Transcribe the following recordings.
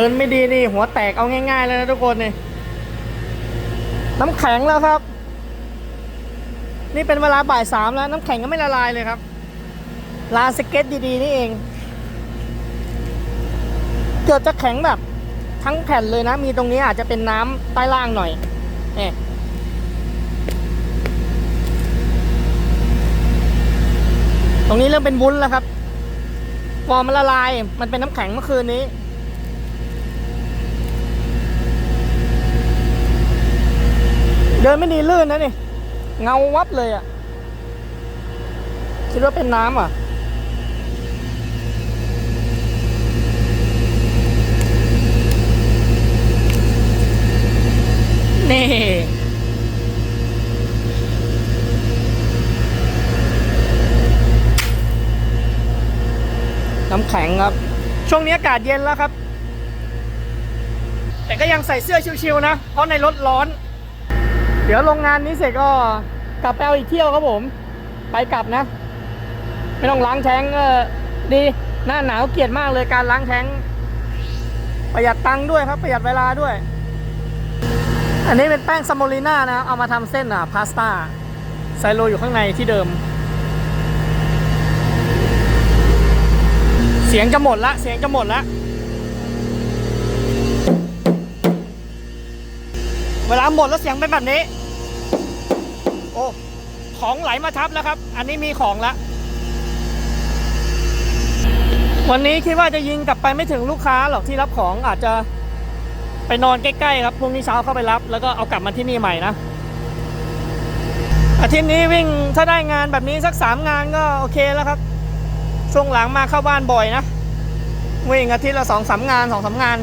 ดินไม่ดีนี่ หัวแตกเอาง่ายๆเลยนะทุกคนนี่ น้ำแข็งแล้วครับ นี่เป็นเวลาบ่ายสามแล้ว น้ำแข็งก็ไม่ละลายเลยครับ ลาสเก็ตดีๆนี่เอง เกือบจะแข็งแบบ ทั้งแผ่นเลยนะ มีตรงนี้อาจจะเป็นน้ำใต้ล่างหน่อยเนี่ยตรงนี้เริ่มเป็นวุ้นแล้วครับฟอร์มมันละลาย มันเป็นน้ำแข็งเมื่อคืนนี้ เดินไม่ดีลื่นนะนี่ เงาวับเลยอะ่ะ คิดว่าเป็นน้ำอะ นี่ น้ำแข็งครับ ช่วงนี้อากาศเย็นแล้วครับ แต่ก็ยังใส่เสื้อชิวๆนะ เพราะในรถร้อน เดี๋ยวโรงงานนี้เสร็จก็กลับไปเอาอีกเที่ยวครับผม ไปกลับนะ ไม่ต้องล้างแท้งเออดีหน้าหนาวเกลียดมากเลยการล้างแท้ง ประหยัดตังค์ด้วยครับ ประหยัดเวลาด้วย อันนี้เป็นแป้งซามโมลิน่านะ เอามาทำเส้นอะพาสต้าใส่โรยอยู่ข้างในที่เดิม เสียงจะหมดละ เสียงจะหมดละ เวลาหมดแล้วเสียงเป็นแบบนี้ โอ้ของไหลมาทับแล้วครับ อันนี้มีของละวันนี้คิดว่าจะยิงกลับไปไม่ถึงลูกค้าหรอกที่รับของอาจจะไปนอนใกล้ๆครับพรุ่งนี้เช้าเข้าไปรับ แล้วก็เอากลับมาที่นี่ใหม่นะอาทิตย์นี้วิ่งถ้าได้งานแบบนี้สักสามงานก็โอเคแล้วครับ ช่วงหลังมาเข้าบ้านบ่อยนะวิ่งอาทิตย์ละสองสามงานสองสามงาน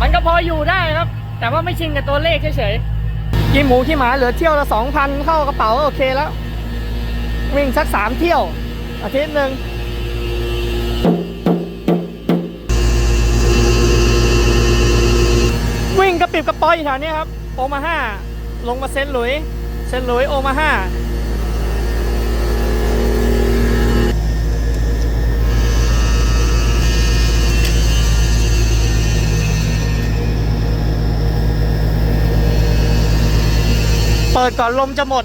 มันก็พออยู่ได้ครับ แต่ว่าไม่ชินกับตัวเลขเฉยๆกินหมูขี้หมาเหลือเที่ยวละสองพันเข้ากระเป๋าก็โอเคแล้ว วิ่งสักสามเที่ยว อาทิตย์หนึ่งวิ่งกระปิบกระปอยอยู่แถวนี้ครับ โอมาห้าลงมาเซนหลุยเซนหลุยโอมาห้า ปิดก่อนลมจะหมด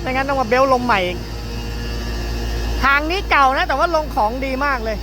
ไม่งั้นต้องมาเบลต์ลมใหม่อีกทางนี้เก่านะ แต่ว่าลงของดีมากเลย